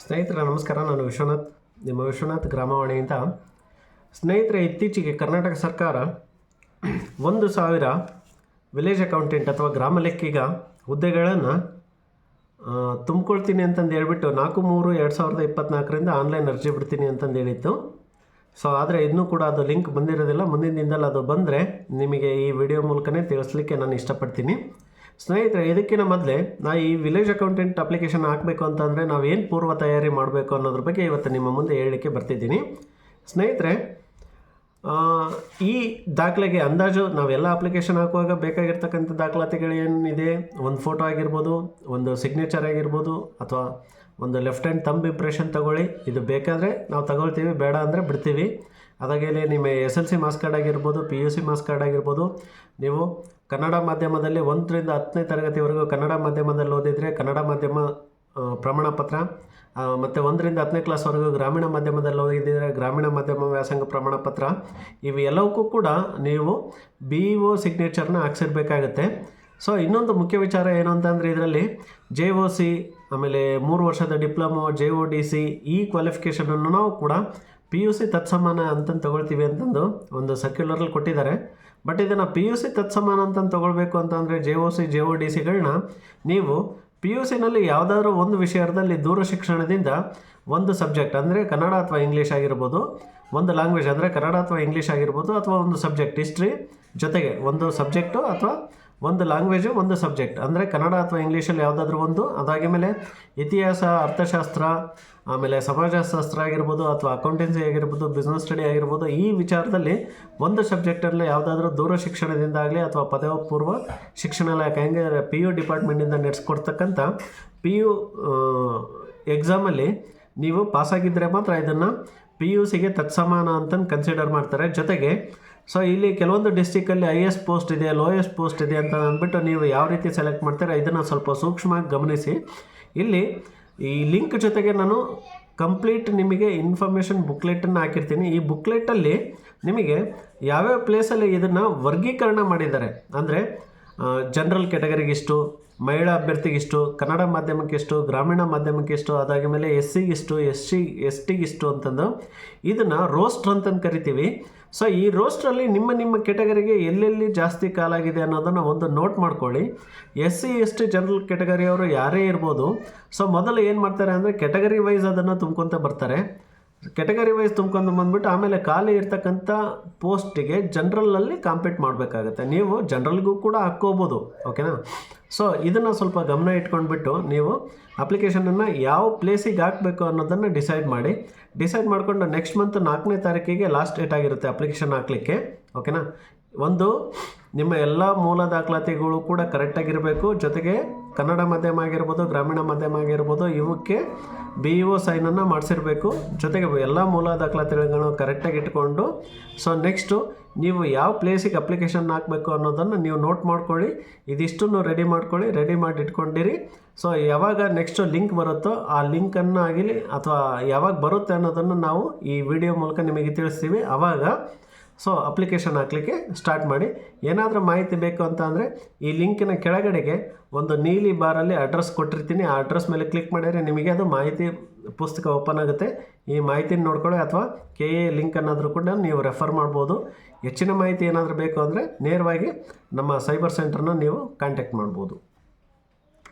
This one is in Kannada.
ಸ್ನೇಹಿತರೆ, ನಮಸ್ಕಾರ. ನಾನು ವಿಶ್ವನಾಥ್, ನಿಮ್ಮ ವಿಶ್ವನಾಥ್ ಗ್ರಾಮವಾಣಿಯಿಂದ ಸ್ನೇಹಿತರೆ, ಇತ್ತೀಚೆಗೆ ಕರ್ನಾಟಕ ಸರ್ಕಾರ ಒಂದು ಸಾವಿರ ವಿಲೇಜ್ ಅಕೌಂಟೆಂಟ್ ಅಥವಾ ಗ್ರಾಮ ಲೆಕ್ಕಿಗ ಹುದ್ದೆಗಳನ್ನು ತುಂಬಿಕೊಳ್ತೀನಿ ಅಂತಂದು ಹೇಳ್ಬಿಟ್ಟು ನಾಲ್ಕು ಮೂರು ಎರಡು ಸಾವಿರದ ಇಪ್ಪತ್ತ್ನಾಲ್ಕರಿಂದ ಆನ್ಲೈನ್ ಅರ್ಜಿ ಬಿಡ್ತೀನಿ ಅಂತಂದು ಹೇಳಿತ್ತು. ಸೊ ಆದರೆ ಇನ್ನೂ ಕೂಡ ಅದು ಲಿಂಕ್ ಬಂದಿರೋದಿಲ್ಲ. ಮುಂದಿನ ದಿನದಲ್ಲಿ ಅದು ಬಂದರೆ ನಿಮಗೆ ಈ ವಿಡಿಯೋ ಮೂಲಕನೇ ತಿಳಿಸ್ಲಿಕ್ಕೆ ನಾನು ಇಷ್ಟಪಡ್ತೀನಿ. ಸ್ನೇಹಿತರೆ, ಇದಕ್ಕಿಂತ ಮೊದಲೇ ನಾ ಈ ವಿಲೇಜ್ ಅಕೌಂಟೆಂಟ್ ಅಪ್ಲಿಕೇಶನ್ ಹಾಕಬೇಕು ಅಂತಂದರೆ ನಾವೇನು ಪೂರ್ವ ತಯಾರಿ ಮಾಡಬೇಕು ಅನ್ನೋದ್ರ ಬಗ್ಗೆ ಇವತ್ತು ನಿಮ್ಮ ಮುಂದೆ ಹೇಳಲಿಕ್ಕೆ ಬರ್ತಿದ್ದೀನಿ. ಸ್ನೇಹಿತರೆ ಈ ದಾಖಲೆಗೆ ಅಂದಾಜು ನಾವೆಲ್ಲ ಅಪ್ಲಿಕೇಶನ್ ಹಾಕುವಾಗ ಬೇಕಾಗಿರ್ತಕ್ಕಂಥ ದಾಖಲಾತಿಗಳು ಏನಿದೆ? ಒಂದು ಫೋಟೋ ಆಗಿರ್ಬೋದು, ಒಂದು ಸಿಗ್ನೇಚರ್ ಆಗಿರ್ಬೋದು, ಅಥವಾ ಒಂದು ಲೆಫ್ಟ್ ಹ್ಯಾಂಡ್ ತಂಬ್ ಇಂಪ್ರೆಷನ್ ತಗೊಳ್ಳಿ. ಇದು ಬೇಕಾದರೆ ನಾವು ತಗೊಳ್ತೀವಿ, ಬೇಡ ಅಂದರೆ ಬಿಡ್ತೀವಿ. ಅದಾಗೇಲೆ ನಿಮ್ಮ S L C marks card ಆಗಿರ್ಬೋದು, P U C marks card ಆಗಿರ್ಬೋದು, ನೀವು ಕನ್ನಡ ಮಾಧ್ಯಮದಲ್ಲಿ ಒಂದರಿಂದ ಹತ್ತನೇ ತರಗತಿವರೆಗೂ ಕನ್ನಡ ಮಾಧ್ಯಮದಲ್ಲಿ ಓದಿದರೆ ಕನ್ನಡ ಮಾಧ್ಯಮ ಪ್ರಮಾಣ ಪತ್ರ ಮತ್ತು ಒಂದರಿಂದ ಹತ್ತನೇ ಕ್ಲಾಸ್ವರೆಗೂ ಗ್ರಾಮೀಣ ಮಾಧ್ಯಮದಲ್ಲಿ ಓದಿದರೆ ಗ್ರಾಮೀಣ ಮಾಧ್ಯಮ ವ್ಯಾಸಂಗ ಪ್ರಮಾಣ ಪತ್ರ, ಇವೆಲ್ಲವಕ್ಕೂ ಕೂಡ ನೀವು ಬಿ ಒ ಸಿಗ್ನೇಚರ್ನ ಹಾಕ್ಸಿರ್ಬೇಕಾಗತ್ತೆ. ಸೊ ಇನ್ನೊಂದು ಮುಖ್ಯ ವಿಚಾರ ಏನು ಅಂತಂದರೆ ಇದರಲ್ಲಿ ಜೆ ಒ ಸಿ, ಆಮೇಲೆ ಮೂರು ವರ್ಷದ diploma, J O D C ಈ ಕ್ವಾಲಿಫಿಕೇಷನನ್ನು ನಾವು ಕೂಡ ಪಿ ಯು ಸಿ ತತ್ಸಮಾನ ಅಂತಂದು ತಗೊಳ್ತೀವಿ ಅಂತಂದು ಒಂದು ಸರ್ಕ್ಯುಲರಲ್ಲಿ ಕೊಟ್ಟಿದ್ದಾರೆ. ಬಟ್ ಇದನ್ನು ಪಿ ಯು ಸಿ ತತ್ಸಮಾನ ಅಂತಂದು ತೊಗೊಳ್ಬೇಕು ಅಂತಂದರೆ J O C J O D ಸಿಗಳನ್ನ ನೀವು ಪಿ ಯು ಸಿನಲ್ಲಿ ಯಾವುದಾದ್ರೂ ಒಂದು ವಿಷಯದಲ್ಲಿ ದೂರ ಶಿಕ್ಷಣದಿಂದ ಒಂದು ಸಬ್ಜೆಕ್ಟ್ ಅಂದರೆ ಕನ್ನಡ ಅಥವಾ ಇಂಗ್ಲೀಷ್ ಆಗಿರ್ಬೋದು, ಒಂದು ಲ್ಯಾಂಗ್ವೇಜ್ ಅಂದರೆ ಕನ್ನಡ ಅಥವಾ ಇಂಗ್ಲೀಷ್ ಆಗಿರ್ಬೋದು, ಅಥವಾ ಒಂದು ಸಬ್ಜೆಕ್ಟ್ ಹಿಸ್ಟ್ರಿ ಜೊತೆಗೆ ಒಂದು ಸಬ್ಜೆಕ್ಟು ಅಥವಾ ಒಂದು ಲ್ಯಾಂಗ್ವೇಜು ಒಂದು ಸಬ್ಜೆಕ್ಟ್ ಅಂದರೆ ಕನ್ನಡ ಅಥವಾ ಇಂಗ್ಲೀಷಲ್ಲಿ ಯಾವುದಾದ್ರೂ ಒಂದು, ಅದಾಗಿ ಮೇಲೆ ಇತಿಹಾಸ, ಅರ್ಥಶಾಸ್ತ್ರ, ಆಮೇಲೆ ಸಮಾಜಶಾಸ್ತ್ರ ಆಗಿರ್ಬೋದು ಅಥವಾ ಅಕೌಂಟೆನ್ಸಿ ಆಗಿರ್ಬೋದು ಬಿಸ್ನೆಸ್ ಸ್ಟಡಿ ಆಗಿರ್ಬೋದು, ಈ ವಿಚಾರದಲ್ಲಿ ಒಂದು ಸಬ್ಜೆಕ್ಟಲ್ಲಿ ಯಾವುದಾದ್ರೂ ದೂರ ಶಿಕ್ಷಣದಿಂದಾಗಲಿ ಅಥವಾ ಪದವಿ ಪೂರ್ವ ಶಿಕ್ಷಣ ಇಲಾಖೆ, ಹೆಂಗೆ ಪಿ ಯು ಡಿಪಾರ್ಟ್ಮೆಂಟಿಂದ ನಡೆಸ್ಕೊಡ್ತಕ್ಕಂಥ ಪಿ ಯು ಎಕ್ಸಾಮಲ್ಲಿ ನೀವು ಪಾಸಾಗಿದ್ದರೆ ಮಾತ್ರ ಇದನ್ನು ಪಿ ಯು ಸಿಗೆ ತತ್ಸಮಾನ ಅಂತಂದು ಕನ್ಸಿಡರ್ ಮಾಡ್ತಾರೆ. ಜೊತೆಗೆ ಸೊ ಇಲ್ಲಿ ಕೆಲವೊಂದು ಡಿಸ್ಟಿಕಲ್ಲಿ ಎಸ್ ಪೋಸ್ಟ್ ಇದೆ ಲೋಯೆಸ್ಟ್ ಪೋಸ್ಟ್ ಇದೆ ಅಂತ ಅಂದ್ಬಿಟ್ಟು ನೀವು ಯಾವ ರೀತಿ ಸೆಲೆಕ್ಟ್ ಮಾಡ್ತೀರಾ ಇದನ್ನು ಸ್ವಲ್ಪ ಸೂಕ್ಷ್ಮವಾಗಿ ಗಮನಿಸಿ. ಇಲ್ಲಿ ಈ ಲಿಂಕ್ ಜೊತೆಗೆ ನಾನು ಕಂಪ್ಲೀಟ್ ನಿಮಗೆ ಇನ್ಫಾರ್ಮೇಷನ್ ಬುಕ್ಲೆಟನ್ನು ಹಾಕಿರ್ತೀನಿ. ಈ ಬುಕ್ಲೆಟಲ್ಲಿ ನಿಮಗೆ ಯಾವ್ಯಾವ ಪ್ಲೇಸಲ್ಲಿ ಇದನ್ನು ವರ್ಗೀಕರಣ ಮಾಡಿದ್ದಾರೆ. ಅಂದರೆ ಜನರಲ್ ಕ್ಯಾಟಗರಿಗಿಷ್ಟು ಮಹಿಳಾ ಅಭ್ಯರ್ಥಿಗಿಷ್ಟು ಕನ್ನಡ ಮಾಧ್ಯಮಕ್ಕೆಷ್ಟು ಗ್ರಾಮೀಣ ಮಾಧ್ಯಮಕ್ಕಿಷ್ಟು ಅದಾದ ಮೇಲೆ ಎಸ್ ಸಿಗಿಷ್ಟು ಎಸ್ ಸಿ ಎಸ್ ಟಿಗಿಷ್ಟು ಅಂತಂದು ಇದನ್ನು ರೋಸ್ಟ್ರ್ ಅಂತಂದು ಕರಿತೀವಿ. ಸೊ ಈ ರೋಸ್ಟ್ರಲ್ಲಿ ನಿಮ್ಮ ನಿಮ್ಮ ಕೆಟಗರಿಗೆ ಎಲ್ಲೆಲ್ಲಿ ಜಾಸ್ತಿ ಕಾಲಾಗಿದೆ ಅನ್ನೋದನ್ನು ಒಂದು ನೋಟ್ ಮಾಡ್ಕೊಳ್ಳಿ. S C S T general ಕೆಟಗರಿಯವರು ಯಾರೇ ಇರ್ಬೋದು ಸೊ ಮೊದಲು ಏನು ಮಾಡ್ತಾರೆ ಅಂದರೆ ಕೆಟಗರಿ ವೈಸ್ ಅದನ್ನು ತುಂಬ್ಕೊತ ಬರ್ತಾರೆ. ಕೆಟಗರಿ ವೈಸ್ ತುಂಬ್ಕೊಂಡು ಬಂದ್ಬಿಟ್ಟು ಆಮೇಲೆ ಖಾಲಿ ಇರ್ತಕ್ಕಂಥ ಪೋಸ್ಟಿಗೆ ಜನ್ರಲಲ್ಲಿ ಕಾಂಪೀಟ್ ಮಾಡಬೇಕಾಗತ್ತೆ. ನೀವು ಜನ್ರಲ್ಗೂ ಕೂಡ ಹಾಕ್ಕೋಬೋದು ಓಕೆನಾ ಸೊ ಇದನ್ನು ಸ್ವಲ್ಪ ಗಮನ ಇಟ್ಕೊಂಡ್ಬಿಟ್ಟು ನೀವು ಅಪ್ಲಿಕೇಶನನ್ನು ಯಾವ ಪ್ಲೇಸಿಗೆ ಹಾಕಬೇಕು ಅನ್ನೋದನ್ನು ಡಿಸೈಡ್ ಮಾಡಿ. ಡಿಸೈಡ್ ಮಾಡಿಕೊಂಡು ನೆಕ್ಸ್ಟ್ ಮಂತ್ ನಾಲ್ಕನೇ ತಾರೀಕಿಗೆ ಲಾಸ್ಟ್ ಡೇಟ್ ಆಗಿರುತ್ತೆ ಅಪ್ಲಿಕೇಶನ್ ಹಾಕಲಿಕ್ಕೆ ಓಕೆನಾ ಒಂದು, ನಿಮ್ಮ ಎಲ್ಲ ಮೂಲ ದಾಖಲಾತಿಗಳು ಕೂಡ ಕರೆಕ್ಟಾಗಿರಬೇಕು ಜೊತೆಗೆ ಕನ್ನಡ ಮಾಧ್ಯಮ ಆಗಿರ್ಬೋದು, ಗ್ರಾಮೀಣ ಮಾಧ್ಯಮ ಆಗಿರ್ಬೋದು, ಇವಕ್ಕೆ ಬಿ ಇ ಒ ಸೈನನ್ನು ಮಾಡಿಸಿರಬೇಕು. ಜೊತೆಗೆ ಎಲ್ಲ ಮೂಲ ದಾಖಲಾತಿಗಳನ್ನು ಕರೆಕ್ಟಾಗಿ ಇಟ್ಕೊಂಡು ಸೊ ನೆಕ್ಸ್ಟು ನೀವು ಯಾವ ಪ್ಲೇಸಿಗೆ ಅಪ್ಲಿಕೇಶನ್ ಹಾಕಬೇಕು ಅನ್ನೋದನ್ನು ನೀವು ನೋಟ್ ಮಾಡ್ಕೊಳ್ಳಿ. ಇದಿಷ್ಟನ್ನು ರೆಡಿ ಮಾಡ್ಕೊಳ್ಳಿ ರೆಡಿ ಮಾಡಿ ಇಟ್ಕೊಂಡಿರಿ. ಸೊ ಯಾವಾಗ ನೆಕ್ಸ್ಟು ಲಿಂಕ್ ಬರುತ್ತೋ ಆ ಲಿಂಕನ್ನು ಆಗಲಿ, ಅಥವಾ ಯಾವಾಗ ಬರುತ್ತೆ ಅನ್ನೋದನ್ನು ನಾವು ಈ ವಿಡಿಯೋ ಮೂಲಕ ನಿಮಗೆ ತಿಳಿಸ್ತೀವಿ. ಆವಾಗ ಸೊ ಅಪ್ಲಿಕೇಶನ್ ಹಾಕಲಿಕ್ಕೆ ಸ್ಟಾರ್ಟ್ ಮಾಡಿ. ಏನಾದರೂ ಮಾಹಿತಿ ಬೇಕು ಅಂತ ಅಂದರೆ ಈ ಲಿಂಕಿನ ಕೆಳಗಡೆಗೆ ಒಂದು ನೀಲಿ ಬಾರಲ್ಲಿ ಅಡ್ರೆಸ್ ಕೊಟ್ಟಿರ್ತೀನಿ. ಆ ಅಡ್ರೆಸ್ ಮೇಲೆ ಕ್ಲಿಕ್ ಮಾಡಿದರೆ ನಿಮಗೆ ಅದು ಮಾಹಿತಿ ಪುಸ್ತಕ ಓಪನ್ ಆಗುತ್ತೆ. ಈ ಮಾಹಿತಿನ ನೋಡ್ಕೊಳ್ಳಿ ಅಥವಾ ಕೆ ಎ ಲಿಂಕ್ ಅನ್ನಾದರೂ ಕೂಡ ನೀವು ರೆಫರ್ ಮಾಡ್ಬೋದು. ಹೆಚ್ಚಿನ ಮಾಹಿತಿ ಏನಾದರೂ ಬೇಕು ಅಂದರೆ ನೇರವಾಗಿ ನಮ್ಮ ಸೈಬರ್ ಸೆಂಟರ್ನ ನೀವು ಕಾಂಟ್ಯಾಕ್ಟ್ ಮಾಡ್ಬೋದು.